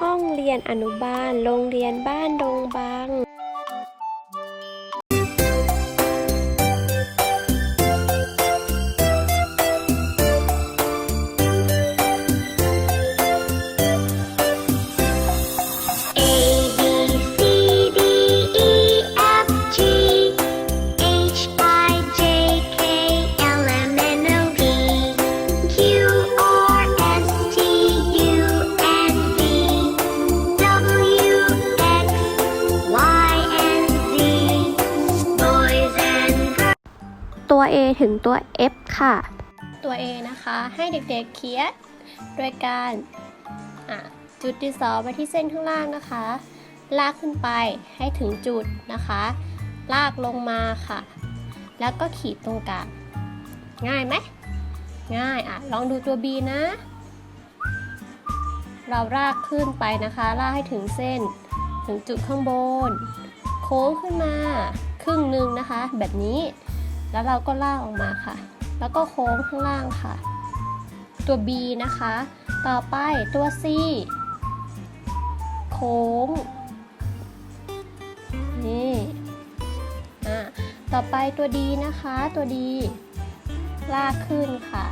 ห้องเรียนอนุบาล โรงเรียนบ้านดงบัง ตัว A ถึงตัว F ค่ะ ตัว A นะคะให้เด็กๆเขียนโดยการจุดดินสอไปที่เส้นข้างล่างนะคะ ลากขึ้นไปให้ถึงจุดนะคะ ลากลงมาค่ะ แล้วก็ขีดตรงกลางง่ายไหมง่ายอะลองดูตัว B นะ เราลากขึ้นไปนะคะ ลากให้ถึงเส้น ถึงจุดข้างบน โค้งขึ้นมา ครึ่งหนึ่งนะคะ แบบนี้ แล้วเราก็ลากออกมาค่ะ แล้วก็โค้งข้างล่างค่ะ ตัว B นะคะ ต่อไปตัว C โค้งนี่อะต่อไปตัว D นะคะตัว D ลากขึ้นค่ะ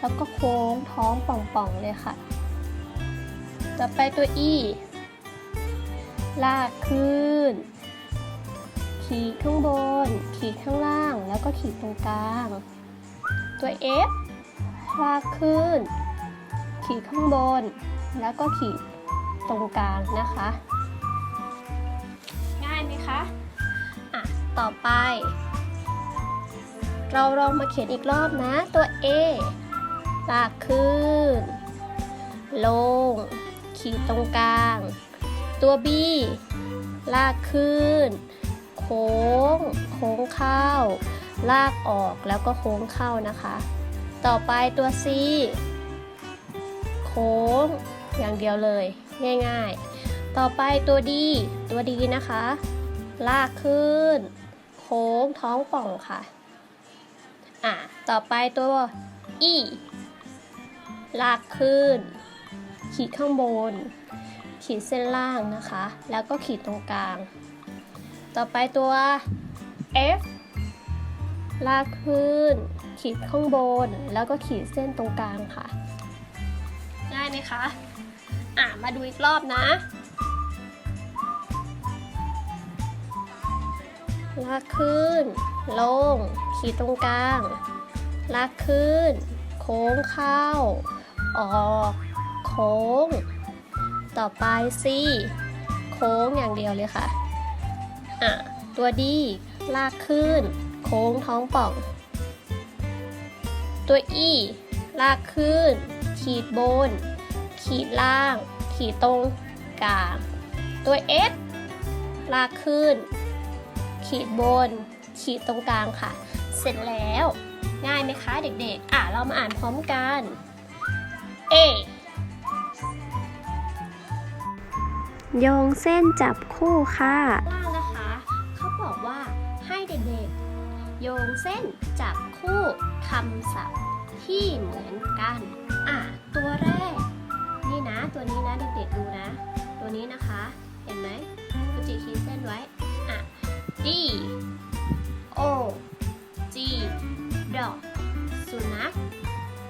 แล้วก็โค้งท้องป่องๆเลยค่ะ ต่อไปตัว E ลากขึ้น ขีดข้างบน ขีดข้างล่าง แล้วก็ขีดตรงกลาง ตัว F ลากขึ้น ขีดข้างบน แล้วก็ขีดตรงกลางนะคะ ง่ายไหมคะอะต่อไป เราลองมาเขียนอีกรอบนะ ตัว A ลากขึ้น ลง ขีดตรงกลาง ตัว B ลากขึ้น ค้ง โค้งเข้า ลากออกแล้วก็โค้งเข้านะคะ ต่อไปตัว C โค้งอย่างเดียวเลยง่ายๆ ต่อไปตัว D ตัว D นะคะ ลากขึ้น โค้งท้องป่องค่ะอะต่อไปตัว E ลากขึ้น ขีดข้างบน ขีดเส้นล่างนะคะ แล้วก็ขีดตรงกลาง ต่อไปตัว F ลากขึ้น ขีดข้างบน แล้วก็ขีดเส้นตรงกลางค่ะ ได้ไหมคะ อะมาดูอีกรอบนะ ลากขึ้น ลง ขีดตรงกลาง ลากขึ้น โค้งเข้า ออก โค้ง ต่อไป C โค้งอย่างเดียวเลยค่ะ อะตัวดีลากขึ้น โค้งท้องป่อง ตัว E ลากขึ้น ขีดบน ขีดล่าง ขีดตรงกลางตัว F ลากขึ้น ขีดบน ขีดตรงกลางค่ะ เสร็จแล้ว ง่ายไหมคะเด็กๆ อะ เรามาอ่านพร้อมกัน A โยงเส้นจับคู่ค่ะ เส้นจับคู่คำศัพท์ที่เหมือนกัน อะ ตัวแรก นี่นะ ตัวนี้นะเด็กๆดูนะ ตัวนี้นะคะ เห็นไหมกุจิขีดเส้นไว้ อะ D O G ดอกสุนัข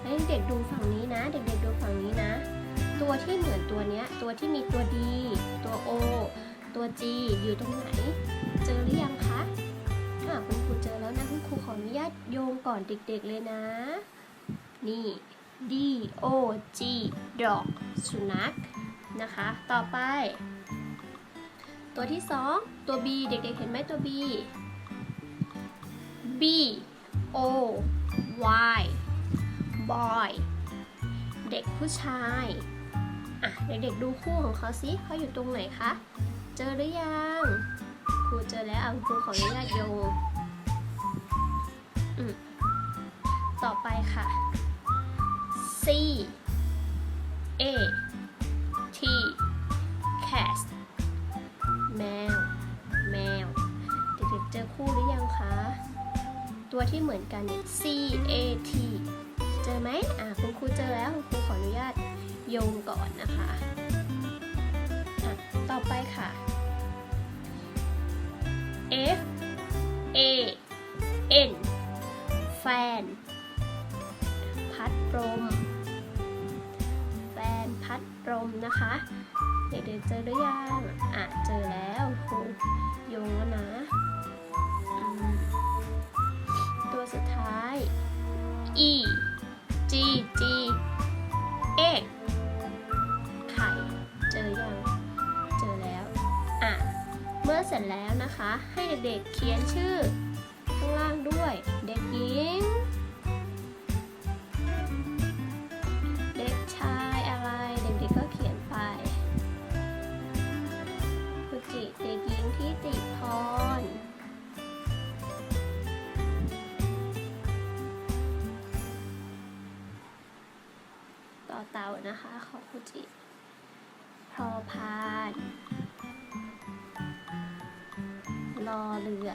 แล้วเด็กๆดูฝั่งนี้นะ เด็กๆดูฝั่งนี้นะ ตัวที่เหมือนตัวเนี้ย ตัวที่มีตัว D ตัว O ตัว G อยู่ตรงไหน เจอหรือยังคะ อะคุณครูเจอแล้วนะคุณครูขออนุญาตโยงก่อนเด็กๆเลยนะ นี่ D O G ดอกสุนัขนะคะ ต่อไป ตัวที่สองตัว B เด็กๆเห็นไหมตัว B B O Y boy เด็กผู้ชาย อะ เด็กๆดูคู่ของเขาสิเขาอยู่ตรงไหนคะ เจอหรือยัง ครูเจอแล้วครูขออนุญาตโยต่อไปค่ะ C A T cat แมว แมว เด็กๆเจอคู่หรือยังคะ ตัวที่เหมือนกันเนี่ย C A T เจอไหมอะคุณครูเจอแล้ว คุณครูขออนุญาตโยงก่อนนะคะ มนะคะ เด็กๆเจอหรือยังอะเจอแล้วครูโยงแล้วนะ ตัวสุดท้าย E G G เอกไข่ เจอยัง เจอแล้ว อะ เมื่อเสร็จแล้วนะคะ ให้เด็กๆเขียนชื่อข้างล่างด้วย เด็ก นะคะของคุจิพอพาน รอเรือ